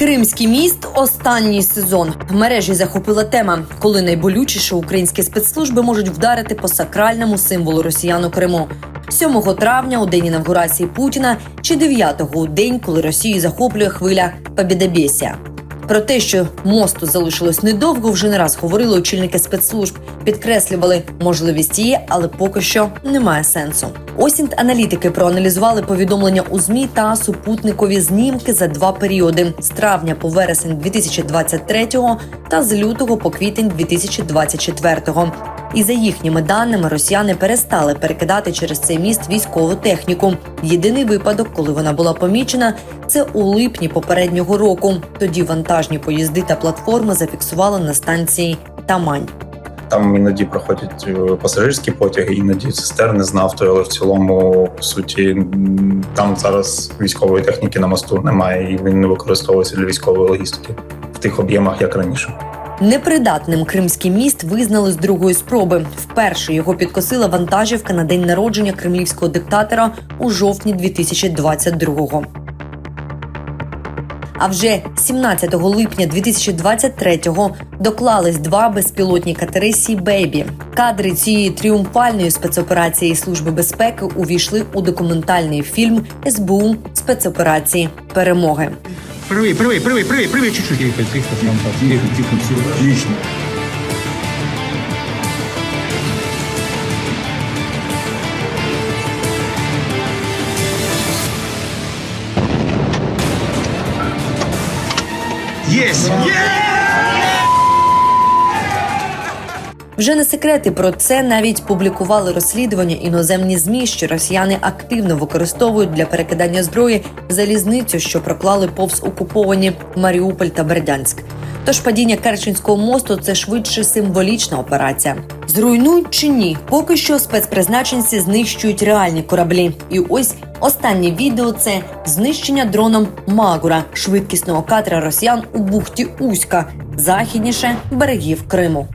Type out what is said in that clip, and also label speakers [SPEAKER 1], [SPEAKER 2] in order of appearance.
[SPEAKER 1] Кримський міст останній сезон. В мережі захопила тема, коли найболючіше українські спецслужби можуть вдарити по сакральному символу росіян у Криму. 7 травня у день інавгурації Путіна чи 9-го у день, коли Росію захоплює хвиля Побєдобєсія. Про те, що мосту залишилось недовго, вже не раз говорили очільники спецслужб, підкреслювали можливість є, але поки що немає сенсу. Осінь аналітики проаналізували повідомлення у змі та супутникові знімки за два періоди: з травня по вересень 2023 та з лютого по квітень 2024. І за їхніми даними, росіяни перестали перекидати через цей міст військову техніку. Єдиний випадок, коли вона була помічена, це у липні попереднього року. Тоді вантажні поїзди та платформи зафіксували на станції Тамань.
[SPEAKER 2] Там іноді проходять е, пасажирські потяги, іноді цистерни з нафтою, але в цілому, по суті, там зараз військової техніки на мосту немає, і він не використовується для військової логістики в тих об'ємах, як раніше.
[SPEAKER 1] Непридатним кримський міст визнали з другої спроби. Вперше його підкосила вантажівка на день народження кремлівського диктатора у жовтні 2022-го. А вже 17 липня 2023-го доклались два безпілотні катери Сі Бейбі. Кадри цієї тріумфальної спецоперації Служби безпеки увійшли у документальний фільм СБУ спецоперації перемоги.
[SPEAKER 3] Правее, правее, правее, правее, правее чуть-чуть. Тихо, тихо, тихо, тихо, тихо, тихо, отлично.
[SPEAKER 1] Вже не секрети про це навіть публікували розслідування іноземні змі, що росіяни активно використовують для перекидання зброї залізницю, що проклали повз окуповані Маріуполь та Бердянськ. Тож падіння Керченського мосту це швидше символічна операція. Зруйнують чи ні? Поки що спецпризначенці знищують реальні кораблі. І ось останнє відео це знищення дроном Магура, швидкісного катера росіян у бухті Уська, західніше берегів Криму.